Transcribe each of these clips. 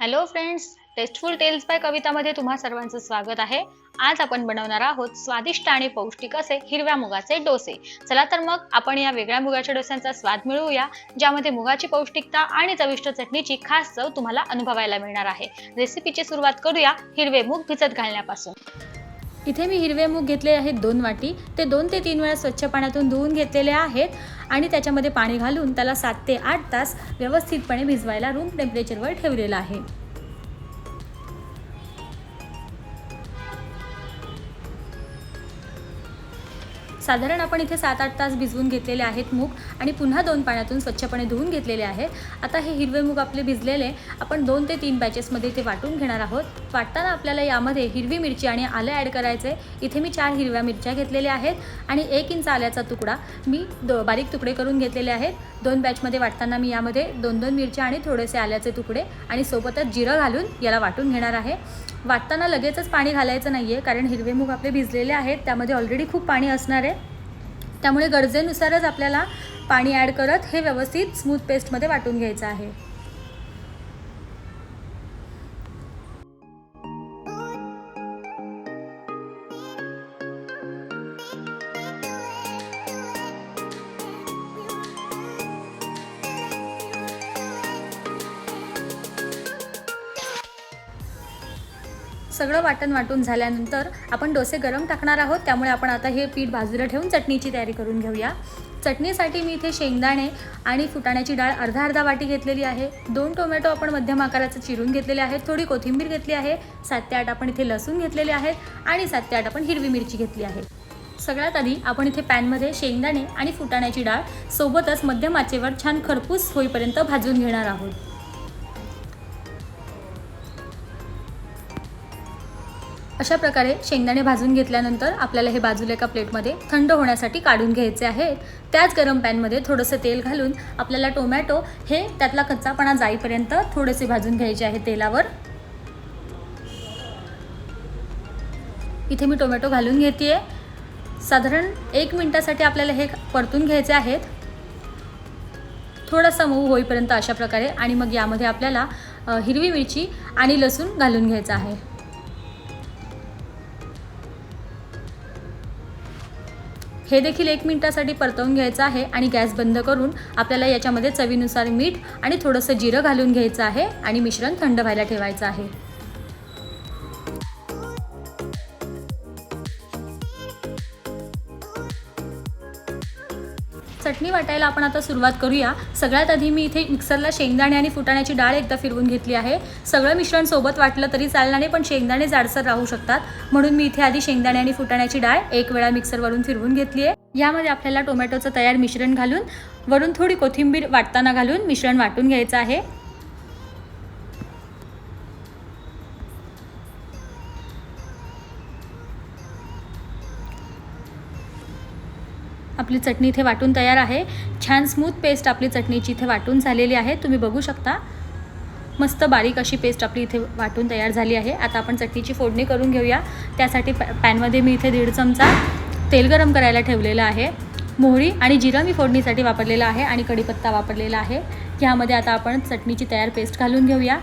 Hello friends tasteful tales by कवितामध्ये तुम्हा सर्वांचं स्वागत आहे. आज आपण बनवणार आहोत स्वादिष्ट आणि पौष्टिक असे हिरव्या मुगाचे डोसे. चला तर मग आपण या वेगळ्या मुगाच्या डोस्यांचा स्वाद मिळवूया ज्यामध्ये मुगाची पौष्टिकता आणि चविष्ट चटणीची खास चव तुम्हाला अनुभवायला मिळणार आहे. रेसिपीची सुरुवात करूया हिरवे मूग भिजत घालण्यापासून. इथे मी हिरवे मूग घेतले आहेत दोन वाटी. ते दोन ते तीन वेळा स्वच्छ पाण्यातून धुवून घेतलेले आहेत आणि त्याच्यामध्ये पाणी घालून त्याला सात ते आठ तास व्यवस्थितपणे भिजवायला रूम टेम्परेचरवर ठेवलेलं आहे. साधारण आपण इथे सात आठ तास भिजवून घेतलेले आहेत मूग आणि पुन्हा दोन पाण्यातून स्वच्छपणे धुवून घेतलेले आहेत. आता हे हिरवे मूग आपले भिजलेले आपण दोन ते तीन बॅचेसमध्ये इथे वाटून घेणार आहोत. वाटताना आपल्याला यामध्ये हिरवी मिरची आणि आलं ॲड करायचे इथे मी चार हिरव्या मिरच्या घेतलेल्या आहेत आणि एक इंच आल्याचा तुकडा मी दो बारीक तुकडे करून घेतलेले आहेत. दोन बॅचमध्ये वाटताना मी यामध्ये दोन दोन मिरच्या आणि थोडेसे आल्याचे तुकडे आणि सोबतच जिरं घालून याला वाटून घेणार आहे. वाटताना लगेचच पाणी घालायचं नाही आहे कारण हिरवे मूग आपले भिजलेले आहेत. त्यामध्ये ऑलरेडी खूप पाणी असणार आहे. त्यामुळे गरजेनुसारच आपल्याला पाणी ॲड करत हे व्यवस्थित स्मूथ पेस्टमध्ये वाटून घ्यायचं आहे. सगळं वाटण वाटून झाल्यानंतर आपण डोसे गरम टाकणार आहोत. त्यामुळे आपण आता हे पीठ बाजूला ठेवून चटणीची तयारी करून घेऊया. चटणीसाठी मी इथे शेंगदाणे आणि फुटाण्याची डाळ अर्धा अर्धा वाटी घेतलेली आहे. दोन टोमॅटो आपण मध्यम आकाराचं चिरून घेतलेले आहेत. थोडी कोथिंबीर घेतली आहे. सात ते आठ आपण इथे लसूण घेतलेले आहेत आणि सात ते आठ आपण हिरवी मिरची घेतली आहे. सगळ्यात आधी आपण इथे पॅनमध्ये शेंगदाणे आणि फुटाण्याची डाळ सोबतच मध्यम आचेवर छान खरपूस होईपर्यंत भाजून घेणार आहोत. अशा प्रकारे शेंगदाणे भाजून घेतल्यानंतर आपल्याला हे बाजूला एका प्लेटमध्ये थंड होण्यासाठी काढून घ्यायचे आहेत. त्याच गरम पॅनमध्ये थोडंसं तेल घालून आपल्याला टोमॅटो हे त्यातला कच्चापणा जाईपर्यंत थोडेसे भाजून घ्यायचे आहे तेलावर. इथे मी टोमॅटो घालून घेते साधारण एक मिनटासाठी आपल्याला हे परतून घ्यायचे आहेत. थोडासा मऊ होईपर्यंत अशा प्रकारे आणि मग यामध्ये आपल्याला हिरवी मिरची आणि लसूण घालून घ्यायचं आहे. हे देखील एक मिनिटासाठी परतवून घ्यायचं आहे आणि गॅस बंद करून आपल्याला याच्यामध्ये चवीनुसार मीठ आणि थोडंसं जिरं घालून घ्यायचं आहे आणि मिश्रण थंड व्हायला ठेवायचं आहे. चटणी वाटायला आपण आता सुरुवात करूया. सगळ्यात आधी मी इथे मिक्सरला शेंगदाणे आणि फुटाण्याची डाळ एकदा फिरवून घेतली आहे. सगळं मिश्रण सोबत वाटलं तरी चालणार नाही पण शेंगदाणे जाडसर राहू शकतात. म्हणून मी इथे आधी शेंगदाणे आणि फुटाण्याची डाळ एक वेळा मिक्सरवरून फिरवून घेतली आहे. यामध्ये आपल्याला टोमॅटोचं तयार मिश्रण घालून वरून थोडी कोथिंबीर वाटताना घालून मिश्रण वाटून घ्यायचं आहे. आपली चटणी इथे वाटून तयार आहे. छान स्मूथ पेस्ट आपली चटणीची इथे वाटून झालेली आहे. तुम्ही बघू शकता. मस्त बारीक अशी पेस्ट आपली इथे वाटून तयार झाली आहे. आता आपण चटणीची फोडणी करून घेऊया. त्यासाठी पॅ पॅनमध्ये मी इथे दीड चमचा तेल गरम करायला ठेवलेलं आहे. मोहरी आणि जिरं मी फोडणीसाठी वापरलेलं आहे आणि कढीपत्ता वापरलेला आहे. ह्यामध्ये आता आपण चटणीची तयार पेस्ट घालून घेऊया.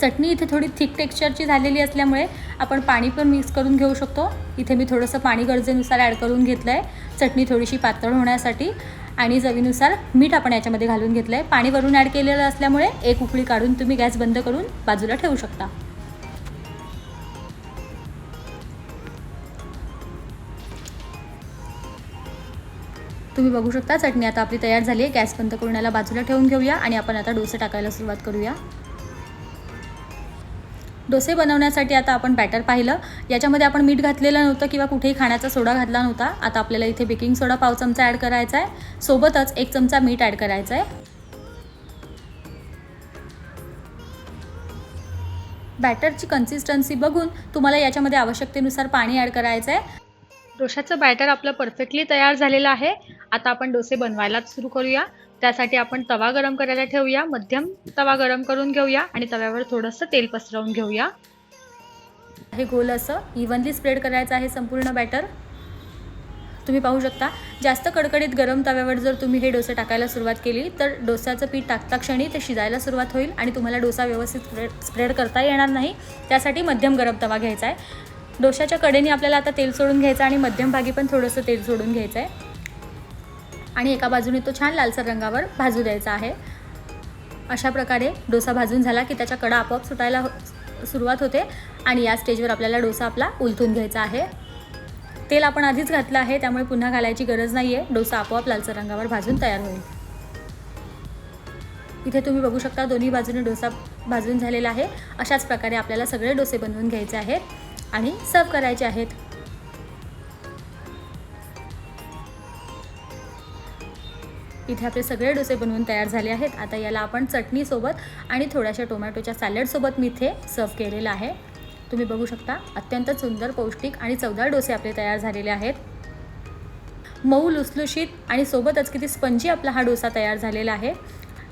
चटणी इथे थोडी थिक टेक्स्चरची झालेली असल्यामुळे आपण पाणी पण मिक्स करून घेऊ शकतो. इथे मी थोडंसं पाणी गरजेनुसार ॲड करून घेतलं आहे चटणी थोडीशी पातळ होण्यासाठी आणि चवीनुसार मीठ आपण याच्यामध्ये घालून घेतलं आहे पाणी वरून ॲड केलेलं असल्यामुळे एक उकळी काढून तुम्ही गॅस बंद करून बाजूला ठेवू शकता. तुम्ही बघू शकता चटणी आता आपली तयार झाली आहे. गॅस बंद करून याला बाजूला ठेवून घेऊया आणि आपण आता डोसे टाकायला सुरुवात करूया. डोसे बनवण्यासाठी आता आपण बॅटर पाहिलं. याच्यामध्ये आपण मीठ घातलेलं नव्हतं किंवा कुठेही खाण्याचा सोडा घातला नव्हता. आता आपल्याला इथे बेकिंग सोडा पाव चमचा ॲड करायचा आहे. सोबतच एक चमचा मीठ ॲड करायचं आहे. बॅटरची कन्सिस्टन्सी बघून तुम्हाला याच्यामध्ये आवश्यकतेनुसार पाणी ॲड करायचं आहे. डोशाचं बॅटर आपलं परफेक्टली तयार झालेलं आहे. आता आपण डोसे बनवायला सुरू करूया. त्यासाठी आपण तवा गरम करायला ठेवूया मध्यम तवा गरम करून घेऊया आणि तव्यावर थोडंसं तेल पसरवून घेऊया. हे गोल असं इव्हनली स्प्रेड करायचं आहे संपूर्ण बॅटर तुम्ही पाहू शकता जास्त कडकडीत गरम तव्यावर जर तुम्ही हे डोसे टाकायला सुरुवात केली तर डोस्याचं पीठ टाकता क्षणी ते शिजायला सुरुवात होईल आणि तुम्हाला डोसा व्यवस्थित स्प्रेड स्प्रेड करता येणार नाही. त्यासाठी मध्यम गरम तवा घ्यायचा आहे. डोशाच्या कडेने आपल्याला आता तेल सोडून घ्यायचं आणि मध्यम भागी पण थोडंसं तेल सोडून घ्यायचं आहे. आणि एका बाजूने तो छान लालसर रंगावर भाजू द्यायचा आहे. अशा प्रकारे डोसा भाजून झाला की त्याच्या कडा आपोआप सुटायला हो- सुरुवात होते आणि या स्टेजवर आपल्याला डोसा आपला उलथून घ्यायचा आहे. तेल आपण आधीच घातलं आहे त्यामुळे पुन्हा घालायची गरज नाही आहे डोसा आपोआप लालसर रंगावर भाजून तयार होईल. इथे तुम्ही बघू शकता दोन्ही बाजूने डोसा भाजून झालेला आहे. अशाच प्रकारे आपल्याला सगळे डोसे बनवून घ्यायचे आहेत आणि सर्व करायचे आहेत. इथे आपले सगळे डोसे बनवून तयार झाले आहेत. आता याला आपण चटणीसोबत आणि थोड्याशा टोमॅटोच्या सॅलडसोबत मी इथे सर्व केलेलं आहे. तुम्ही बघू शकता अत्यंत सुंदर पौष्टिक आणि चवदार डोसे आपले तयार झालेले आहेत. मऊ लुसलुशीत आणि सोबतच किती स्पंजी आपला हा डोसा तयार झालेला आहे.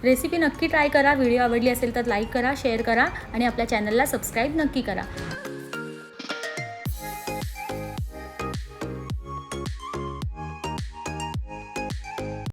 रेसिपी नक्की ट्राय करा. व्हिडिओ आवडली असेल तर लाईक करा शेअर करा आणि आपल्या चॅनलला सबस्क्राईब नक्की करा.